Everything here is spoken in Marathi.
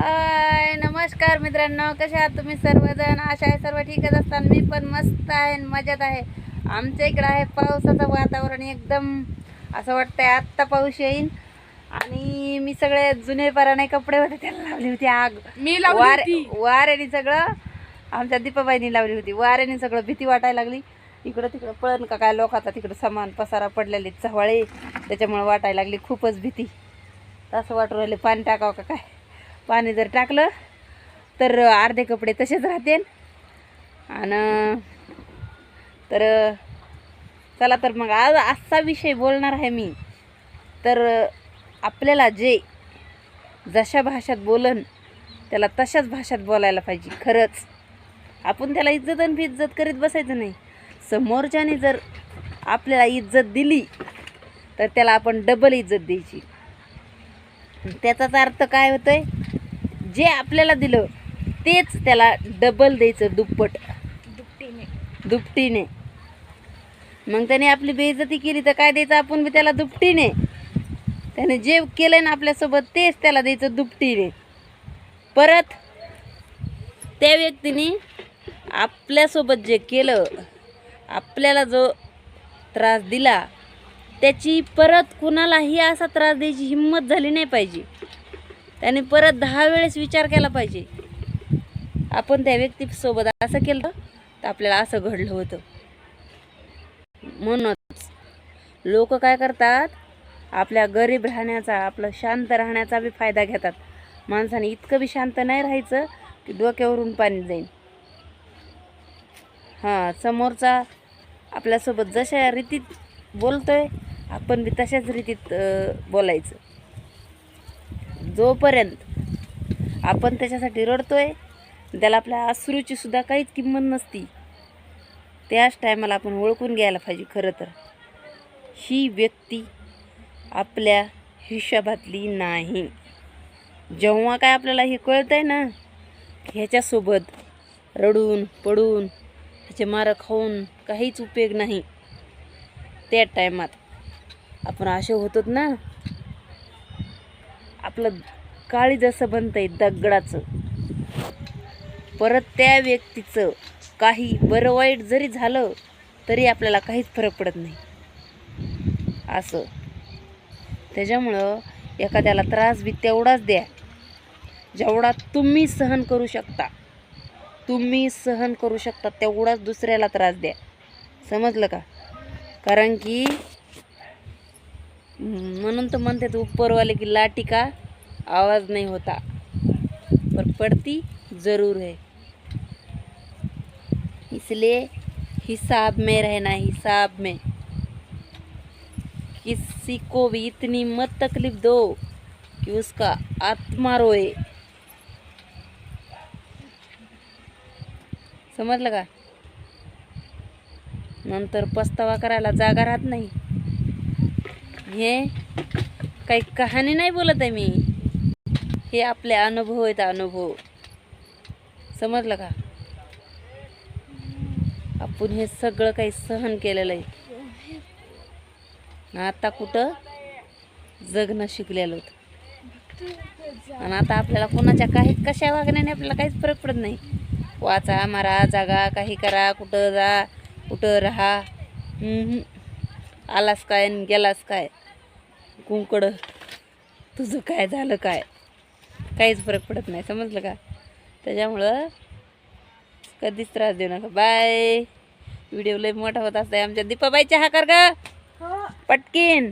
हाय नमस्कार मित्रांनो कसे आहात तुम्ही सर्वजण? आशा आहे सर्व ठीकच असतात मी पण मस्त आहे आणि मजेत आहे. आमच्या इकडं आहे पावसाचं वातावरण एकदम असं वाटतंय आत्ता पाऊस येईन. आणि मी सगळे जुने पराणे कपडे होते त्याला लावली होती आग. मी वार. वाऱ्याने सगळं आमच्या दीपाबाईनी लावली होती. वाऱ्याने सगळं भीती वाटायला लागली. इकडं तिकडं पळण का काय लोकांचा तिकडं सामान पसारा पडलेले चव्हाळे. त्याच्यामुळे वाटायला लागली खूपच भीती. असं वाटू राहिले पाणी टाकावं का काय? पाणी जर टाकलं तर अर्धे कपडे तसेच राहतील. आणि तर चला तर मग आज असा विषय बोलणार आहे मी. तर आपल्याला जे जशा भाषेत बोलन त्याला तशाच भाषेत बोलायला पाहिजे खरंच. आपण त्याला इज्जत आणि इज्जत करीत बसायचं नाही. समोरच्याने जर आपल्याला इज्जत दिली तर त्याला आपण डबल इज्जत द्यायची. त्याचाच अर्थ काय होतोय? जे आपल्याला दिलं तेच त्याला डबल द्यायचं दुप्पट. दुपटीने. दुपटीने. मग त्याने आपली बेइज्जती केली तर काय द्यायचं आपण? बी त्याला दुपटीने. त्याने जे केलं ना आपल्यासोबत तेच त्याला द्यायचं दुपटीने. परत त्या व्यक्तीने आपल्यासोबत जे केलं आपल्याला जो त्रास दिला त्याची परत कुणालाही असा त्रास द्यायची हिंमत झाली नाही पाहिजे. त्याने परत दहा वेळेस विचार केला पाहिजे. आपण त्या व्यक्तीसोबत असं केलं तर आपल्याला असं घडलं होतं. म्हणूनच लोक काय करतात? आपल्या गरीब राहण्याचा आपलं शांत राहण्याचा बी फायदा घेतात. माणसाने इतकं बी शांत नाही राहायचं की डोक्यावरून पाणी जाईल हां समोरचा आपल्यासोबत जशा रीतीत बोलतोय आपण बी तशाच रीतीत बोलायचं. जोपर्यंत आपण त्याच्यासाठी रडतोय त्याला आपल्या अश्रूची सुद्धा काहीच किंमत नसती. त्याच टायमाला आपण ओळखून घ्यायला पाहिजे खरं तर. ही व्यक्ती आपल्या हिशोबातली नाही. जेव्हा काय आपल्याला हे कळतं आहे ना ह्याच्यासोबत रडून पडून ह्याचे मारं खाऊन काहीच उपयोग नाही. त्या टायमात आपण असे होतो ना आपलं काळी जसं बनतंय दगडाचं. परत त्या व्यक्तीचं काही बरं वाईट जरी झालं तरी आपल्याला काहीच फरक पडत नाही. असं. त्याच्यामुळं एखाद्याला त्रास बी तेवढाच द्या. जेवढा तुम्ही सहन करू शकता. तुम्ही सहन करू शकता तेवढाच दुसऱ्याला त्रास द्या. समजलं का? कारण की म्हणून तर म्हणतात उपरवाले की लाठी का? आवाज नहीं होता. पर पड़ती ज़रूर है. इसलिए हिसाब में रहना हिसाब में। किसी को भी इतनी मत तकलीफ दो कि उसका आत्मा रोए। समजलं का नंतर पस्तावा करायला जागा राहत नाही. हे काही कहाणी नाही बोलत आहे मी. हे आपले अनुभव आहेत अनुभव. समजलं का? आपण हे सगळं काही सहन केलेलं आहे. आता कुठं? जगणं शिकलेलो आणि आता आपल्याला कोणाच्या काही कशा वागण्याने आपल्याला काहीच फरक पडत नाही. वाचा मारा जागा काही करा कुठं जा कुठं राहा. हम्म. आलास काय आणि गेलास काय? कुंकड. तुझं काय झालं काय? काहीच फरक पडत नाही समजलं का? त्याच्यामुळं कधीच त्रास देऊ नका. बाय. व्हिडिओ लय मोठा होत असताय आमच्या दीपाबाईच्या हा कर का हो. पटकीन.